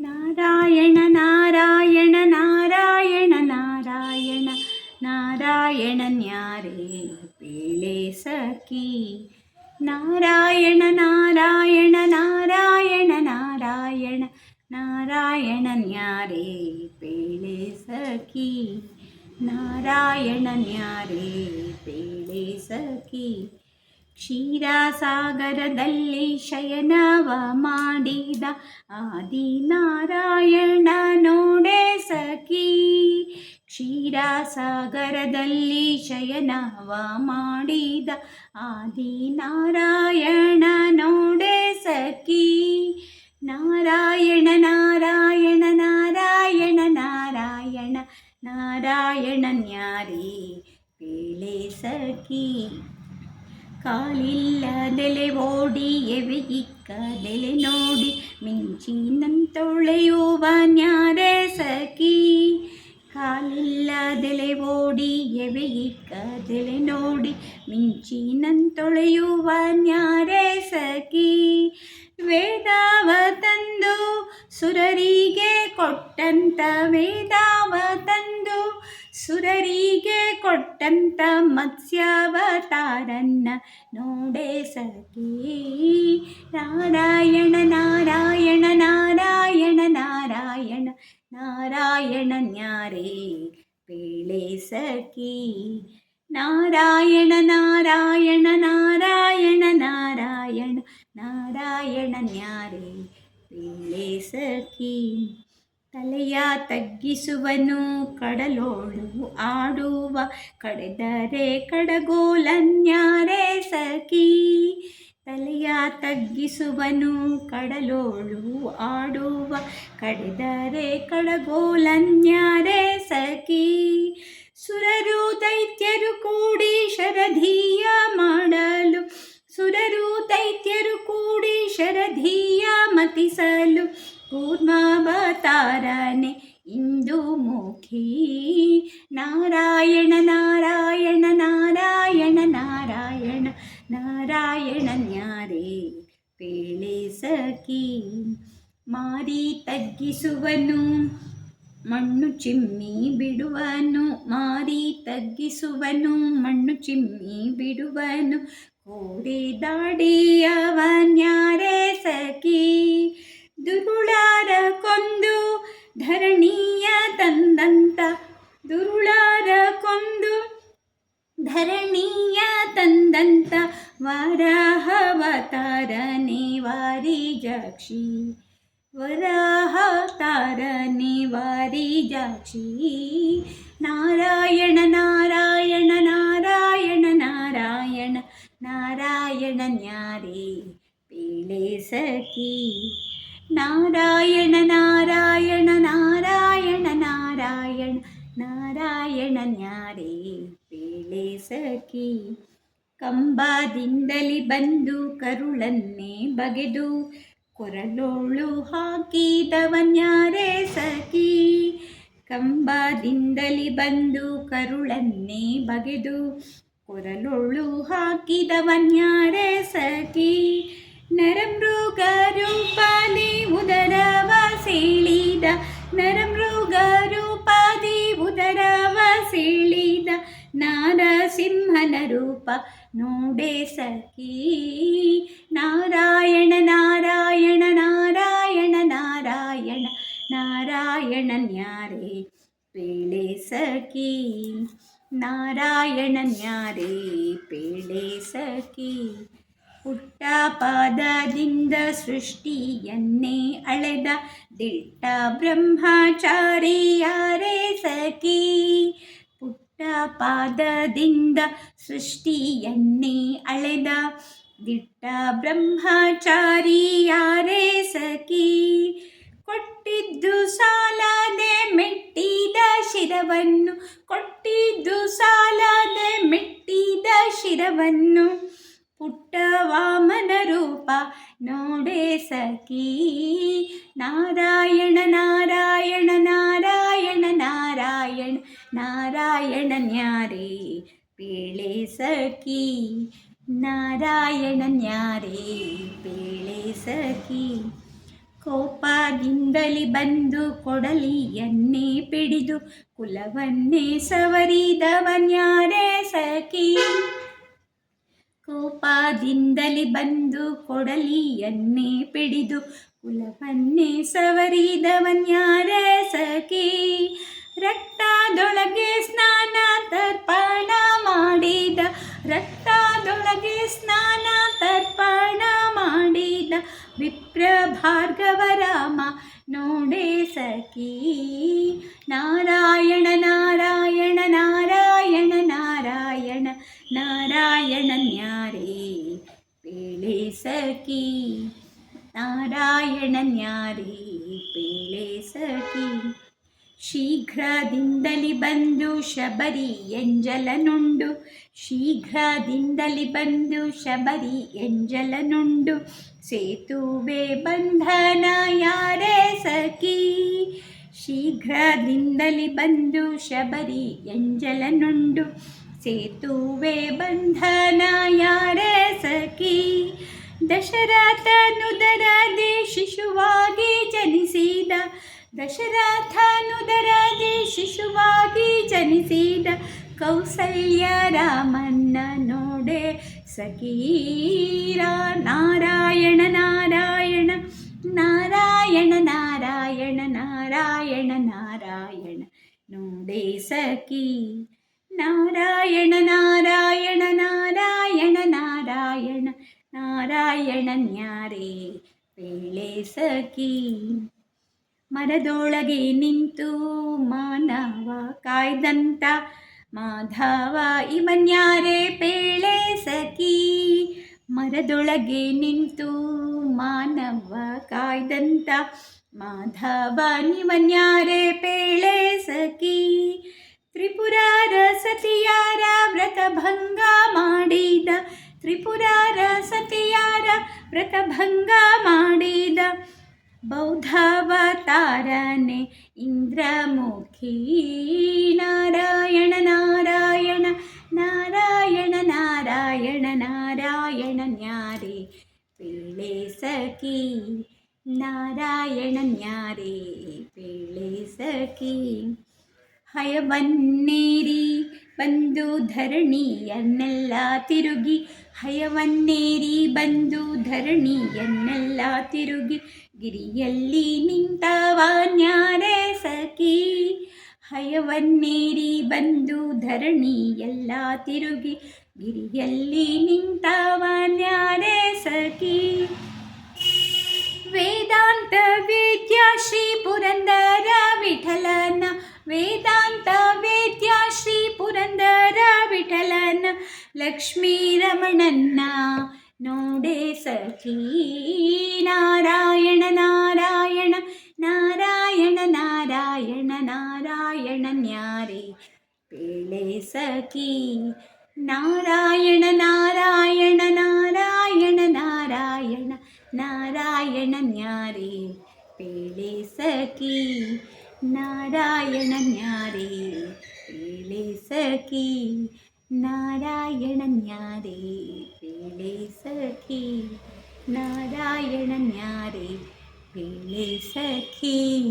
നാരായണ നാരായണ നാരായണ നാരായണ നാരായണ ഞാരേ പേളെ സഖി. നാരായണ നാരായണ നാരായണ നാരായണ നാരായണ ഞാരേ പേളെ സഖി. നാരായണ ഞാരേ പേളെ സഖി. ಕ್ಷೀರಸಾಗರದಲ್ಲಿ ಶಯನವ ಮಾಡಿದ ಆದಿನಾರಾಯಣ ನೋಡೆ ಸಖಿ. ಕ್ಷೀರಸಾಗರದಲ್ಲಿ ಶಯನವ ಮಾಡಿದ ಆದಿನಾರಾಯಣ ನೋಡೆ ಸಖಿ. ನಾರಾಯಣ ನಾರಾಯಣ ನಾರಾಯಣ ನಾರಾಯಣ ನಾರಾಯಣ ನ್ಯಾರಿ ಪೇಳೆ ಸಖಿ. ಕಾಲಿಲ್ಲದೆಲೆ ಓಡಿ ಎವೆಯಿಕ್ಕದೆಲೆ ನೋಡಿ ಮಿಂಚಿನಂತೊಳೆಯುವ ನ್ಯಾರೆ ಸಖಿ ಕಾಲಿಲ್ಲದೆಲೆ ಓಡಿ ಎವೆಯಿಕ್ಕದೆಲೆ ನೋಡಿ ಮಿಂಚಿನಂತೊಳೆಯುವ ನ್ಯಾರೆ ಸಖಿ ವೇದಾವ ತಂದು ಸುರರಿಗೆ ಕೊಟ್ಟಂತ ವೇದಾವ ತಂದು ಸುರರಿಗೆ ಕೊಟ್ಟಂತ ಮತ್ಸ್ಯಾವತಾರನ್ನ ನೋಡೆ ಸಖಿ ನಾರಾಯಣ ನಾರಾಯಣ ನಾರಾಯಣ ನಾರಾಯಣ ನಾರಾಯಣನ್ಯಾರೇ ಪೇಳೆ ಸಖಿ ನಾರಾಯಣ ನಾರಾಯಣ ನಾರಾಯಣ ನಾರಾಯಣ ನಾರಾಯಣನ್ಯಾರೇ ಪೇಳೆ ಸಖಿ ತಲೆಯ ತಗ್ಗಿಸುವನು ಕಡಲೋಳು ಆಡುವ. ಕಡೆದರೆ ಕಡಗೋಲನ್ಯಾರೆ ಸಖಿ. ತಲೆಯ ತಗ್ಗಿಸುವನು ಕಡಲೋಳು ಆಡುವ. ಕಡೆದರೆ ಕಡಗೋಲನ್ಯಾರೆ ಸಖಿ. ಸುರರು ದೈತ್ಯರು ಕೂಡಿ ಶರಧೀಯ ಮಾಡಲು. ಸುರರು ದೈತ್ಯರು ಕೂಡಿ ಶರಧೀಯ ಮತಿಸಲು. ಕೂರ್ಮಾವತಾರನೆ ಇಂದು ಮುಖಿ ನಾರಾಯಣ ನಾರಾಯಣ ನಾರಾಯಣ ನಾರಾಯಣ ನಾರಾಯಣನ್ಯಾರೇ ಪೇಳೆ ಸಖಿ ಮಾರಿ ತಗ್ಗಿಸುವನು ಮಣ್ಣು ಚಿಮ್ಮಿ ಬಿಡುವನು ಮಾರಿ ತಗ್ಗಿಸುವನು ಮಣ್ಣು ಚಿಮ್ಮಿ ಬಿಡುವನು ಕೋರೆ ದಾಡಿಯವನ್ಯಾರೇ ಸಖಿ ದುರುಳಾರ ಕೊಂದು ಧರಣಿಯ ತಂದಂತ ದುರುಳಾರ ಕೊಂದು ಧರಣಿಯ ತಂದಂತ ವರಾಹವತಾರನೆ ವಾರಿ ಜಾಕ್ಷಿ ವರಾಹತಾರನೆ ವಾರಿ ಜಾಕ್ಷಿ ನಾರಾಯಣ ನಾರಾಯಣ ನಾರಾಯಣ ನಾರಾಯಣ ನಾರಾಯಣನ್ಯಾರೇ ಪೇಳೆ ಸಖಿ ನಾರಾಯಣ ನಾರಾಯಣ ನಾರಾಯಣನ್ಯಾರೇ ಬೇಳೆ ಸಖಿ ಕಂಬದಿಂದಲಿ ಬಂದು ಕರುಳನ್ನೇ ಬಗೆದು ಕೊರಲೋಳು ಹಾಕಿದವನ್ಯಾರೇ ಸಖಿ ಕಂಬದಿಂದಲಿ ಬಂದು ಕರುಳನ್ನೇ ಬಗೆದು ಕೊರಲೊಳು ಹಾಕಿದವನ್ಯಾರೇ ಸಖಿ ನರಮೃಗ ಪಾಲಿ ಉದರವ ಸೀಳಿದ ನರಮೃಗ ರೂಪಾದಿ ಉದರವ ಸೀಳಿದ ನಾರಸಿಂಹನ ರೂಪ ನೋಡೆ ಸಖಿ ನಾರಾಯಣ ನಾರಾಯಣ ನಾರಾಯಣ ನಾರಾಯಣ ನಾರಾಯಣನ್ಯಾರೇ ಪೇಳೆ ಸಖಿ ನಾರಾಯಣನ್ಯಾರೇ ಪೇಳೆ ಸಖಿ ಪುಟ್ಟ ಪಾದದಿಂದ ಸೃಷ್ಟಿಯನ್ನೇ ಅಳೆದ ದಿಟ್ಟ ಬ್ರಹ್ಮಚಾರಿಯಾರೇ ಸಖಿ. ಪುಟ್ಟ ಪಾದದಿಂದ ಸೃಷ್ಟಿಯನ್ನೇ ಅಳೆದ ದಿಟ್ಟ ಬ್ರಹ್ಮಚಾರಿಯಾರೇ ಸಖಿ. ಕೊಟ್ಟಿದ್ದು ಸಾಲದೆ ಮೆಟ್ಟಿದ ಶಿರವನ್ನು, ಕೊಟ್ಟಿದ್ದು ಸಾಲದೆ ಮೆಟ್ಟಿದ ಶಿರವನ್ನು ಪುಟ್ಟ ವಾಮನ ರೂಪ ನೋಡೆ ಸಖಿ ನಾರಾಯಣ ನಾರಾಯಣ ನಾರಾಯಣ ನಾರಾಯಣ ನಾರಾಯಣನ್ಯಾರೇ ಪೇಳೆ ಸಖಿ ನಾರಾಯಣನ್ಯಾರೇ ಪೇಳೆ ಸಖಿ ಕೋಪದಿಂದಲಿ ಬಂದು ಕೊಡಲಿಯನ್ನೇ ಪಿಡಿದು ಕುಲವನ್ನೇ ಸವರಿದವನ್ಯಾರೇ ಸಖಿ ಕೋಪದಿಂದಲಿ ಬಂದು ಕೊಡಲಿಯನ್ನೇ ಪಿಡಿದು ಕುಲವನ್ನೇ ಸವರಿದವನ್ಯಾರ ಸಖಿ? ರಕ್ತದೊಳಗೆ ಸ್ನಾನ ತರ್ಪಣ ಮಾಡಿದ, ರಕ್ತದೊಳಗೆ ಸ್ನಾನ ತರ್ಪಣ ಮಾಡಿದ ವಿಪ್ರ ಭಾರ್ಗವ ರಾಮ ನೋಡೆ ಸಖಿ ನಾರಾಯಣ ಶೀಘ್ರದಿಂದಲಿ ಬಂದು ಶಬರಿ ಎಂಜಲನುಂಡು. ಶೀಘ್ರದಿಂದಲಿ ಬಂದು ಶಬರಿ ಎಂಜಲನುಂಡು. ಸೇತುವೆ ಬಂಧನ ಯಾರೇ ಸಖಿ? ಶೀಘ್ರದಿಂದಲಿ ಬಂದು ಶಬರಿ ಎಂಜಲನುಂಡು. ಸೇತುವೆ ಬಂಧನ ಯಾರೇ ಸಖಿ? ದಶರಥನುದರದಿ ಶಿಶುವಾಗಿ ಜನಿಸಿದ ದಶರಥನುದರದಿ ಶಿಶುವಾಗಿ ಜನಿಸಿದ ಕೌಸಲ್ಯ ರಾಮನ್ನ ನೋಡೆ ಸಖೀರ ನಾರಾಯಣ ನಾರಾಯಣ ನಾರಾಯಣ ನಾರಾಯಣ ನಾರಾಯಣ ನಾರಾಯಣ ನೋಡೆ ಸಖಿ ನಾರಾಯಣ ನಾರಾಯಣ ನಾರಾಯಣ ನಾರಾಯಣ ನಾರಾಯಣ ನ್ಯಾರೇ ಪೇಳೆ ಸಖಿ ಮರದೊಳಗೆ ನಿಂತು ಮಾನವ ಕಾಯ್ದಂತ ಮಾಧವ ಇವನ್ಯಾರೇ ಪೇಳೆ ಸಖಿ, ಮರದೊಳಗೆ ನಿಂತು ಮಾನವ ಕಾಯ್ದಂತ ಮಾಧವ ನಿವನ್ಯಾರೇ ಪೇಳೆ ಸಖಿ ತ್ರಿಪುರಾರ ಸತಿಯಾರ ವ್ರತಭಂಗ ಮಾಡಿದ ತ್ರಿಪುರಾರ ಸತಿಯಾರ ವ್ರತಭಂಗ ಮಾಡಿದ ബൗദ്ധവതാരനെ ഇന്ദ്രമുഖി. നാരായണ നാരായണ നാരായണ നാരായണ നാരായണ ഞാരേ. പിള്ളേ സഖി നാരായണ ഞാരേ. പിള്ളേ സഖി ಹಯವನ್ನೇರಿ ಬಂದು ಧರಣಿಯನ್ನೆಲ್ಲ ತಿರುಗಿ. ಹಯವನ್ನೇರಿ ಬಂದು ಧರಣಿಯನ್ನೆಲ್ಲ ತಿರುಗಿ. ಗಿರಿಯಲ್ಲಿ ನಿಂತವಾನ್ಯಾರೇ ಸಖಿ. ಹಯವನ್ನೇರಿ ಬಂದು ಧರಣಿಯೆಲ್ಲ ತಿರುಗಿ. ಗಿರಿಯಲ್ಲಿ ನಿಂತವಾನ್ಯಾರೇ ಸಖಿ. ವೇದಾಂತ ലക്ഷ്മീ രമണന്ന നോടേ സഖീ നാരായണ നാരായണ നാരായണ നാരായണ നാരായണ ഞാരേ. പേളെ സഖീ നാരായണ നാരായണ നാരായണ നാരായണ നാരായണ ഞാരേ. പേളെ സഖീ നാരായണ ഞാരേ. പേളെ സഖീ നാരായണൻ ഞാരേ പിള്ളേ സഖി. നാരായണൻ ഞാരേ പിള്ളേ സഖി.